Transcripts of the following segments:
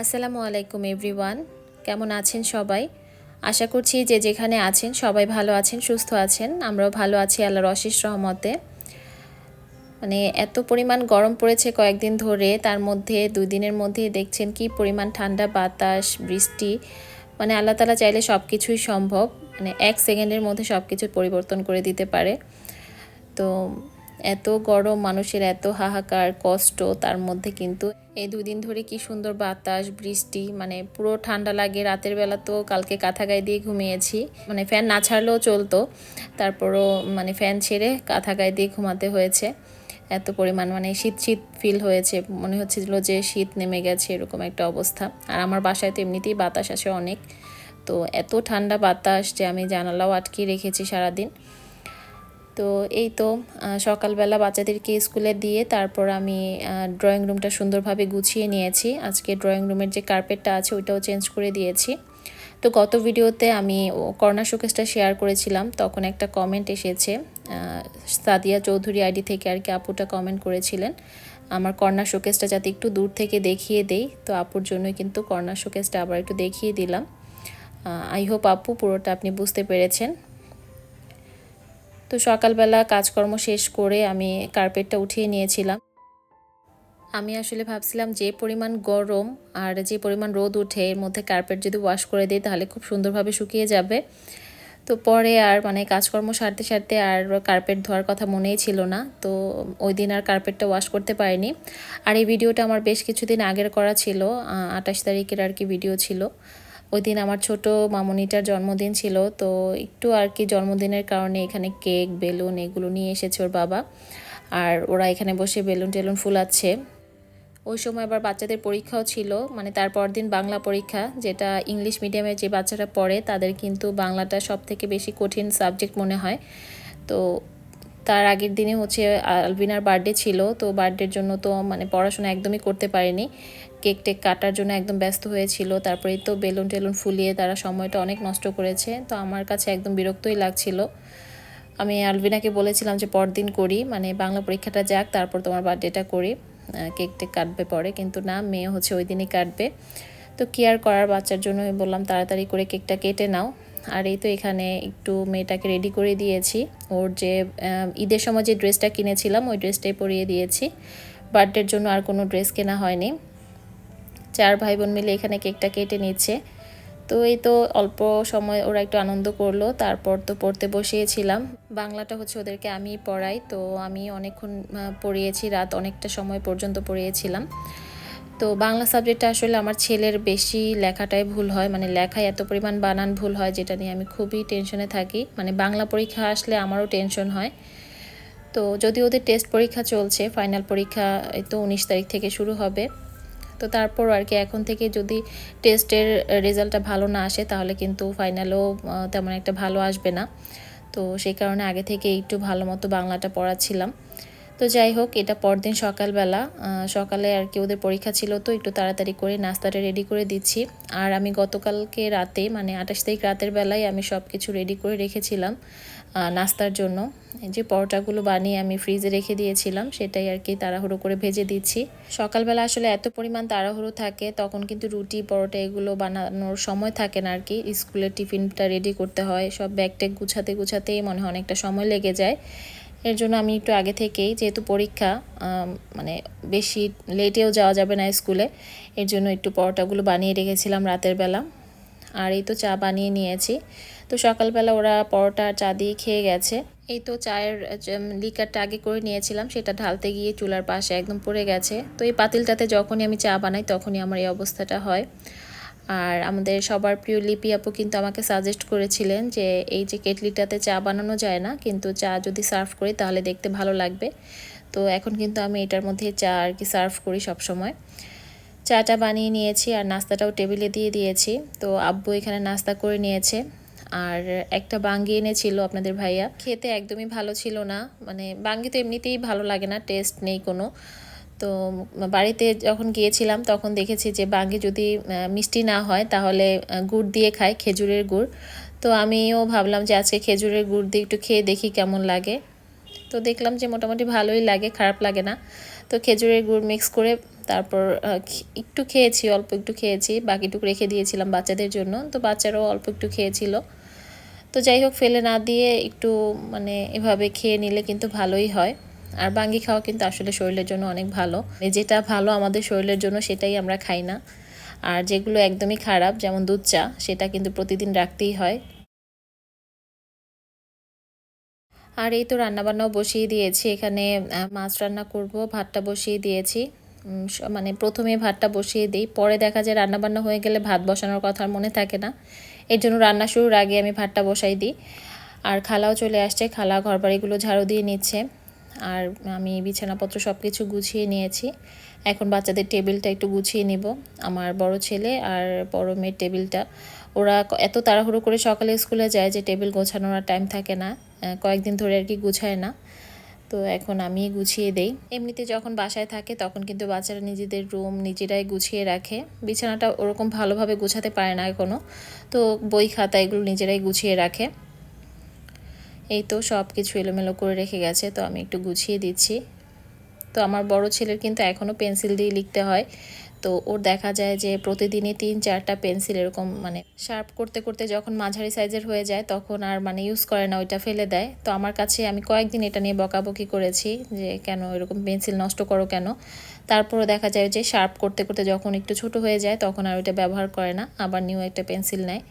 আসসালামু আলাইকুম, এভরিওয়ান। কেমন আছেন সবাই? আশা করছি যে যেখানে আছেন সবাই ভালো আছেন, সুস্থ আছেন। আমরাও ভালো আছি আল্লাহর অশেষ রহমতে। মানে এত পরিমাণ গরম পড়েছে কয়েকদিন ধরে, তার মধ্যে দুই দিনের মধ্যেই দেখছেন কি পরিমাণ ঠান্ডা, বাতাস, বৃষ্টি। মানে আল্লাহ তালা চাইলে সব কিছুই সম্ভব। মানে এক সেকেন্ডের মধ্যে সব কিছু পরিবর্তন করে দিতে পারে। তো এত গরম, মানুষের এত হাহাকার, কষ্ট, তার মধ্যে কিন্তু এই দুই দিন ধরে কি সুন্দর বাতাস, বৃষ্টি মানে পুরো ঠান্ডা লাগে। রাতের বেলা তো কালকে কাঁথা গায়ে দিয়ে ঘুমিয়েছি। মানে ফ্যান না ছাড়লেও চলতো। তারপরও মানে ফ্যান ছেড়ে কাঁথা গায়ে দিয়ে ঘুমাতে হয়েছে। এত পরিমাণ মানে শীত শীত ফিল হয়েছে। মনে হচ্ছিল যে শীত নেমে গেছে, এরকম একটা অবস্থা। আর আমার বাসায় তো এমনিতেই বাতাস আসে অনেক। তো এত ঠান্ডা বাতাস যে আমি জানালাও আটকে রেখেছি সারাদিন। তো এই তো সকালবেলা বাচ্চাদেরকে স্কুলে দিয়ে তারপর আমি ড্রয়িং রুমটা সুন্দরভাবে গুছিয়ে নিয়েছি। আজকে ড্রয়িং রুমের যে কার্পেটটা আছে ওইটাও চেঞ্জ করে দিয়েছি। তো গত ভিডিওতে আমি কর্নার শোকেসটা শেয়ার করেছিলাম, তখন একটা কমেন্ট এসেছে সাদিয়া চৌধুরী আইডি থেকে আর কি আপুটা কমেন্ট করেছিলেন, আমার কর্নার শোকেসটা যাতে একটু দূর থেকে দেখিয়ে দেই। তো আপুর জন্যই কিন্তু কর্নার শোকেসটা আবার একটু দেখিয়ে দিলাম। আই হোপ আপু পুরোটা আপনি বুঝতে পেরেছেন। তো সকালবেলা কাজকর্ম শেষ করে আমি কার্পেটটা উঠিয়ে নিয়েছিলাম। আমি আসলে ভাবছিলাম যে পরিমাণ গরম আর যে পরিমাণ রোদ উঠে এর মধ্যে কার্পেট যদি ওয়াশ করে দিই তাহলে খুব সুন্দরভাবে শুকিয়ে যাবে। তো পরে আর মানে কাজকর্ম সারতে সারতে আর কার্পেট ধোয়ার কথা মনেই ছিল না, তো ওই দিন আর কার্পেটটা ওয়াশ করতে পারিনি। আর এই ভিডিওটা আমার বেশ কিছুদিন আগের করা ছিল আঠাশ তারিখের আর কি ভিডিও ছিল। ওই দিন আমার ছোট মামনিটার জন্মদিন ছিল, তো একটু আর কি জন্মদিনের কারণে এখানে কেক, বেলুন এগুলো নিয়ে এসেছে ওর বাবা। আর ওরা এখানে বসে বেলুন টেলুন ফুলাচ্ছে। ওই সময় আবার বাচ্চাদের পরীক্ষাও ছিল মানে তারপর দিন বাংলা পরীক্ষা, যেটা ইংলিশ মিডিয়ামে যে বাচ্চারা পড়ে তাদের কিন্তু বাংলাটা সব থেকে বেশি কঠিন সাবজেক্ট মনে হয়। তো তার আগের দিনে হচ্ছে আলবিনার বার্থডে ছিল, তো বার্থডের জন্য তো মানে পড়াশোনা একদমই করতে পারেনি। কেক টেক কাটার জন্য একদম ব্যস্ত হয়েছিল। তারপরেই তো বেলুন টেলুন ফুলিয়ে তারা সময়টা অনেক নষ্ট করেছে। তো আমার কাছে একদম বিরক্তই লাগছিল। আমি আলবিনাকে বলেছিলাম যে পরদিন করি মানে বাংলা পরীক্ষাটা যাক, তারপর তোমার বার্থডেটা করি কেক টেক কাটবে পরে। কিন্তু না, মেয়ে হচ্ছে ওই দিনই কাটবে। তো কেয়ার করার বাচ্চার জন্য বললাম, তাড়াতাড়ি করে কেকটা কেটে নাও। আর এই তো এখানে একটু মেয়েটাকে রেডি করে দিয়েছি। ওর যে ঈদের সময় যে ড্রেসটা কিনেছিলাম, ওই ড্রেসটাই পরিয়ে দিয়েছি। বার্থডের জন্য আর কোনো ড্রেস কেনা হয়নি। চার ভাই বোন মিলে এখানে কেকটা কেটে নিচ্ছে। তো এই তো অল্প সময় ওরা একটু আনন্দ করল, তারপর তো পড়তে বসিয়েছিলাম। বাংলাটা হচ্ছে ওদেরকে আমি পড়াই, তো আমি অনেকক্ষণ পড়িয়েছি, রাত অনেকটা সময় পর্যন্ত পড়িয়েছিলাম। তো বাংলা সাবজেক্টটা আসলে আমার ছেলের বেশি লেখাটাই ভুল হয় মানে লেখায় এত পরিমাণ বানান ভুল হয়, যেটা নিয়ে আমি খুবই টেনশনে থাকি। মানে বাংলা পরীক্ষা আসলে আমারও টেনশন হয়। তো যদি ওদের টেস্ট পরীক্ষা চলছে ফাইনাল পরীক্ষা এই তো উনিশ তারিখ থেকে শুরু হবে। তো তারপর আর কি এখন থেকে যদি টেস্টের রেজাল্টটা ভালো না আসে, তাহলে কিন্তু ফাইনালও তেমন একটা ভালো আসবে না। তো সেই কারণে আগে থেকে একটু ভালো মতো বাংলাটা পড়াচ্ছিলাম। তো যাই হোক, এটা পরদিন সকালবেলা সকালে আর কি ওদের পরীক্ষা ছিল, তো একটু তাড়াতাড়ি করে নাস্তাটা রেডি করে দিচ্ছি। আর আমি গতকালকে রাতে মানে আঠাশ তারিখ রাতের বেলায় আমি সব কিছু রেডি করে রেখেছিলাম। নাস্তার জন্য। যে পরোটাগুলো বানিয়ে আমি ফ্রিজে রেখে দিয়েছিলাম, সেটাই আর কি তাড়াহুড়ো করে ভেজে দিচ্ছি। সকালবেলা আসলে এত পরিমাণ তাড়াহুড়ো থাকে, তখন কিন্তু রুটি, পরোটা এগুলো বানানোর সময় থাকে না আর কি। স্কুলের টিফিনটা রেডি করতে হয়, সব ব্যাগ ট্যাগ গুছাতে গুছাতেই মনে হয় অনেকটা সময় লেগে যায়। এর জন্য আমি একটু আগে থেকেই, যেহেতু পরীক্ষা মানে বেশি লেটেও যাওয়া যাবে না স্কুলে, এর জন্য একটু পরোটাগুলো বানিয়ে রেখেছিলাম রাতের বেলা। আর এই তো চা বানিয়ে নিয়েছি। তো সকালবেলা ওরা পরোটা চা দিয়ে খেয়ে গেছে। এই তো চায়ের লিকারটা আগে করে নিয়েছিলাম, সেটা ঢালতে গিয়ে চুলার পাশে একদম পড়ে গেছে। তো এই পাতিলটাতে যখনই আমি চা বানাই, তখনই আমার এই অবস্থাটা হয়। আর আমাদের সবার প্রিয় লিপি আপু কিন্তু আমাকে সাজেস্ট করেছিলেন যে, এই যে কেটলিটাতে চা বানানো যায় না, কিন্তু চা যদি সার্ভ করি, তাহলে দেখতে ভালো লাগবে। তো এখন কিন্তু আমি এটার মধ্যে চা আর কি সার্ভ করি সব সময়। চাটা বানিয়ে নিয়েছি আর নাস্তাটাও টেবিলে দিয়ে দিয়েছি। তো আব্বু এখানে নাস্তা করে নিয়েছে। আর একটা বাঙ্গি এনেছিল আপনাদের ভাইয়া। খেতে একদমই ভালো ছিল না। মানে বাঙ্গি তো এমনিতেই ভালো লাগে না টেস্ট নেই কোনো। তো বাড়িতে যখন গিয়েছিলাম তখন দেখেছি যে বাঙ্গি যদি মিষ্টি না হয় তাহলে গুড় দিয়ে খায়, খেজুরের গুড়। তো আমিও ভাবলাম যে আজকে খেজুরের গুড় দিয়ে একটু খেয়ে দেখি কেমন লাগে। তো দেখলাম যে মোটামুটি ভালোই লাগে, খারাপ লাগে না। তো খেজুরের গুড় মিক্স করে তারপর একটু খেয়েছি, অল্প একটু খেয়েছি। বাকিটুকু রেখে দিয়েছিলাম বাচ্চাদের জন্য। তো বাচ্চারাও অল্প একটু খেয়েছিল। তো যাই হোক, ফেলে না দিয়ে একটু মানে এভাবে খেয়ে নিলে কিন্তু ভালোই হয়। আর বাঙ্গি খাওয়া কিন্তু আসলে শরীরের জন্য অনেক ভালো। যেটা ভালো আমাদের শরীরের জন্য সেটাই আমরা খাই না। আর যেগুলো একদমই খারাপ, যেমন দুধ চা, সেটা কিন্তু প্রতিদিন রাখতেই হয়। আর এই তো রান্নাবান্নাও বসিয়ে দিয়েছি। এখানে মাছ রান্না করব, ভাতটা বসিয়ে দিয়েছি। মানে প্রথমে ভাতটা বসিয়ে দিই, পরে দেখা যায় রান্নাবান্না হয়ে গেলে ভাত বসানোর কথা আর মনে থাকে না। এর জন্য রান্না শুরুর আগে আমি ভাতটা বসাই দিই। আর খালাও চলে আসছে, খালা ঘরবাড়িগুলো ঝাড়ু দিয়ে নিচ্ছে। আর আমি বিছানাপত্র সব কিছু গুছিয়ে নিয়েছি। এখন বাচ্চাদের টেবিলটা একটু গুছিয়ে নিব, আমার বড় ছেলে আর বড় মেয়ের টেবিলটা। ওরা এত তাড়াহুড়ো করে সকালে স্কুলে যায় যে টেবিল গোছানোর টাইম থাকে না কয়েকদিন ধরে আর কি গুছায় না। তো এখন আমি গুছিয়ে দেই। এমনিতে যখন বাসায় থাকে তখন কিন্তু বাচ্চারা নিজেদের রুম নিজেরাই গুছিয়ে রাখে। বিছানাটা ওরকম ভালোভাবে গুছাতে পারে না এখনও তো বই, খাতা এগুলো নিজেরাই গুছিয়ে রাখে। এই তো সব কিছু এলোমেলো করে রেখে গেছে, তো আমি একটু গুছিয়ে দিচ্ছি। তো আমার বড় ছেলের কিন্তু এখনও পেন্সিল দিয়ে লিখতে হয়। তো ওর দেখা যায় যে প্রতিদিনই তিন চারটা পেন্সিল এরকম মানে শার্প করতে করতে যখন মাঝারি সাইজের হয়ে যায় তখন আর মানে ইউজ করে না, ওইটা ফেলে দেয়। তো আমার কাছে আমি কয়েকদিন এটা নিয়ে বকাবকি করেছি যে কেন এরকম পেন্সিল নষ্ট করো কেন? তারপরে দেখা যায় যে শার্প করতে করতে যখন একটু ছোট হয়ে যায় তখন আর ওইটা ব্যবহার করে না, আবার নিউ একটা পেন্সিল নেয়।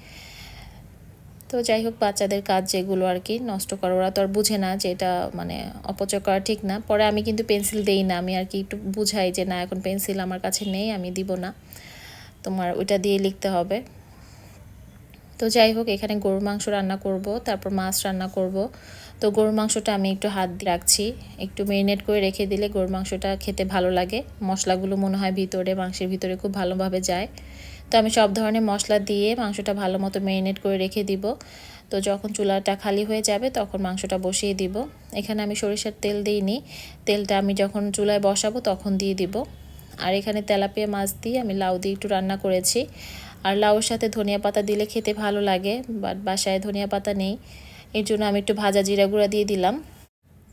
তো যাই হোক, বাচ্চাদের কাজ যেগুলো আর কি নষ্ট করা, ওরা তো আর বুঝে না যে এটা মানে অপচয় করা ঠিক না। পরে আমি কিন্তু পেন্সিল দেই না, আমি আর কি একটু বুঝাই যে না, এখন পেন্সিল আমার কাছে নেই, আমি দিব না। তোমার ওইটা দিয়ে লিখতে হবে। তো যাই হোক, এখানে গরুর মাংস রান্না করব, তারপর মাছ রান্না করব। তো গরুর মাংসটা আমি একটু হাত দিয়ে রাখছি, একটু মেরিনেট করে রেখে দিলে গরুর মাংসটা খেতে ভালো লাগে। মশলাগুলো মনে হয় ভিতরে, মাংসের ভিতরে খুব ভালোভাবে যায়। তো আমি সব ধরনের মশলা দিয়ে মাংসটা ভালো মতো ম্যারিনেট করে রেখে দিব। তো যখন চুলাটা খালি হয়ে যাবে তখন মাংসটা বসিয়ে দিব। এখানে আমি সরিষার তেল দিইনি। তেলটা আমি যখন চুলায় বসাবো তখন দিয়ে দিব। আর এখানে তেলাপিয়া মাছ দিয়ে আমি লাউ দিয়ে একটু রান্না করেছি। আর লাউর সাথে ধনিয়া পাতা দিলে খেতে ভালো লাগে, বাট বাসায় ধনিয়া পাতা নেই। এর জন্য আমি একটু ভাজা জিরা গুঁড়া দিয়ে দিলাম।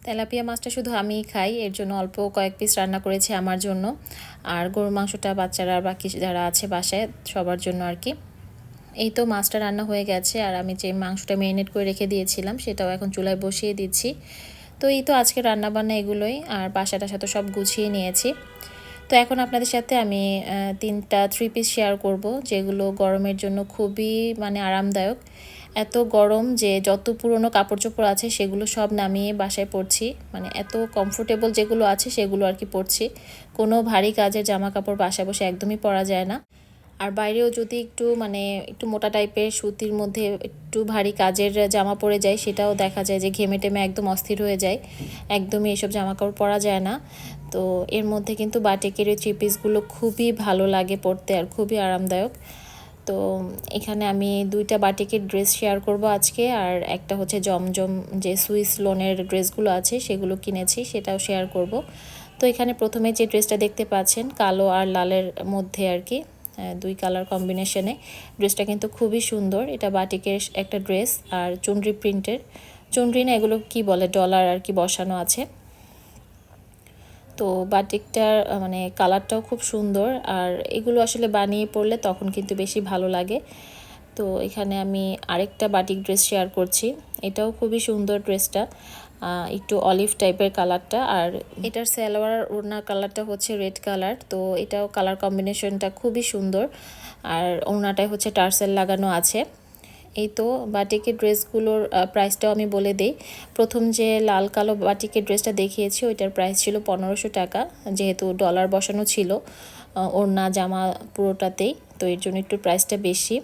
তেলাপিয়া মাছটা শুধু আমিই খাই, এর জন্য অল্প কয়েক পিস রান্না করেছি আমার জন্য। আর গরুর মাংসটা বাচ্চারা বাকি যারা আছে বাসায়, সবার জন্য আর কি। এই তো মাছটা রান্না হয়ে গেছে, আর আমি যে মাংসটা ম্যারিনেট করে রেখে দিয়েছিলাম, সেটাও এখন চুলায় বসিয়ে দিচ্ছি। তো এই তো আজকে রান্নাবান্না এগুলোই, আর বাসাটা সাথে সব গুছিয়ে নিয়েছি। তো এখন আপনাদের সাথে আমি তিনটা থ্রি পিস শেয়ার করব, যেগুলো গরমের জন্য খুবই মানে আরামদায়ক। এত গরম যে যত পুরনো কাপড় চোপড় আছে সেগুলো সব নামিয়ে বাসায় পরছি। মানে এত কমফোর্টেবল যেগুলো আছে সেগুলো আর কি পরছি। কোনো ভারী কাজের জামা কাপড় বাসায় বসে একদমই পরা যায় না। আর বাইরেও যদি একটু মানে একটু মোটা টাইপের সুতির মধ্যে একটু ভারী কাজের জামা পরে যায় সেটাও দেখা যায় যে ঘেমে টেমে একদম অস্থির হয়ে যায়। একদমই এসব জামা কাপড় পরা যায় না। তো এর মধ্যে কিন্তু বাটিকের থ্রি পিসগুলো খুবই ভালো লাগে পরতে আর খুবই আরামদায়ক। তো এখানে আমি দুইটা বাটিকের ড্রেস শেয়ার করব আজকে, আর একটা হচ্ছে জমজম যে সুইস লোনের ড্রেসগুলো আছে সেগুলো কিনেছি, সেটাও শেয়ার করব। তো এখানে প্রথমে যে ড্রেসটা দেখতে পাচ্ছেন, কালো আর লালের মধ্যে আর কি দুই কালার কম্বিনেশনে। ড্রেসটা কিন্তু খুবই সুন্দর, এটা বাটিকের একটা ড্রেস, আর চুনরি প্রিন্টের। চুনরি না এগুলো কি বলে, ডলার আর কি বসানো আছে। তো বাটিকটার মানে কালারটাও খুব সুন্দর। আর এগুলো আসলে বানিয়ে পড়লে তখন কিন্তু বেশি ভালো লাগে। তো এখানে আমি আরেকটা বাটিক ড্রেস শেয়ার করছি। এটাও খুবই সুন্দর ড্রেসটা একটু অলিভ টাইপের কালারটা আর এটার সালোয়ার ওড়নার কালারটা হচ্ছে রেড কালার তো এটাও কালার কম্বিনেশনটা খুবই সুন্দর। আর ওড়নাটায় হচ্ছে টার্সেল লাগানো আছে। এই তো বাটিকের ড্রেসগুলোর প্রাইসটাও আমি বলে দিই। প্রথম যে লাল কালো বাটিকের ড্রেসটা দেখিয়েছি, ওইটার প্রাইস ছিল পনেরোশো টাকা, যেহেতু ডলার বসানো ছিল ওড়না, জামা পুরোটাতেই, তো এর জন্য একটু প্রাইসটা বেশি।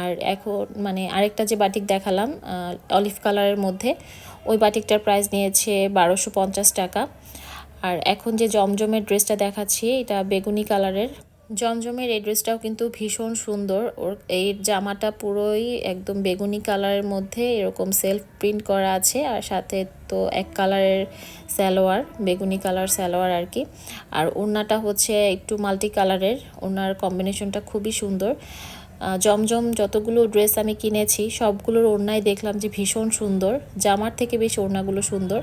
আর এখন মানে আরেকটা যে বাটিক দেখালাম অলিভ কালারের মধ্যে, ওই বাটিকটার প্রাইস নিয়েছে বারোশো পঞ্চাশ টাকা। আর এখন যে জমজমের ড্রেসটা দেখাচ্ছি, এটা বেগুনি কালারের জমজমের এই ড্রেসটাও কিন্তু ভীষণ সুন্দর। ওর এই জামাটা পুরোই একদম বেগুনি কালারের মধ্যে এরকম সেলফ প্রিন্ট করা আছে আর সাথে তো এক কালারের স্যালোয়ার বেগুনি কালার স্যালোয়ার আর কি। আর ওড়নাটা হচ্ছে একটু মাল্টি কালারের ওনার কম্বিনেশনটা খুবই সুন্দর। জমজম যতগুলো ড্রেস আমি কিনেছি, সবগুলোর ওড়নায় দেখলাম যে ভীষণ সুন্দর। জামার থেকে বেশি ওড়নাগুলো সুন্দর।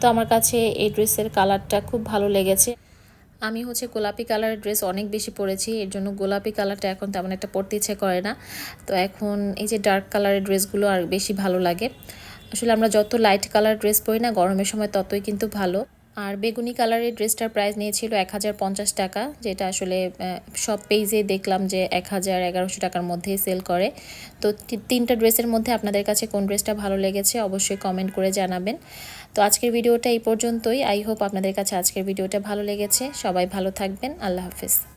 তো আমার কাছে এই ড্রেসের কালারটা খুব ভালো লেগেছে। আমি হচ্ছে গোলাপি কালারের ড্রেস অনেক বেশি পরেছি, এর জন্য গোলাপি কালারটা এখন তেমন একটা পরতে ইচ্ছে করে না। তো এখন এই যে ডার্ক কালারের ড্রেসগুলো আর বেশি ভালো লাগে। আসলে আমরা যত লাইট কালার ড্রেস পরি না, গরমের সময় ততই কিন্তু ভালো। আর বেগুনি কালারের ড্রেসটার প্রাইস নিয়েছিল এক হাজার পঞ্চাশ টাকা, যেটা আসলে সব পেজে দেখলাম যে এক হাজার এগারোশো টাকার মধ্যেই সেল করে। তো, তিনটা ড্রেসের মধ্যে আপনাদের কাছে কোন ড্রেসটা ভালো লেগেছে অবশ্যই কমেন্ট করে জানাবেন। তো আজকের ভিডিওটা এই পর্যন্তই। আই হোপ আপনাদের কাছে আজকের ভিডিওটা ভালো লেগেছে। সবাই ভালো থাকবেন। আল্লাহ হাফিজ।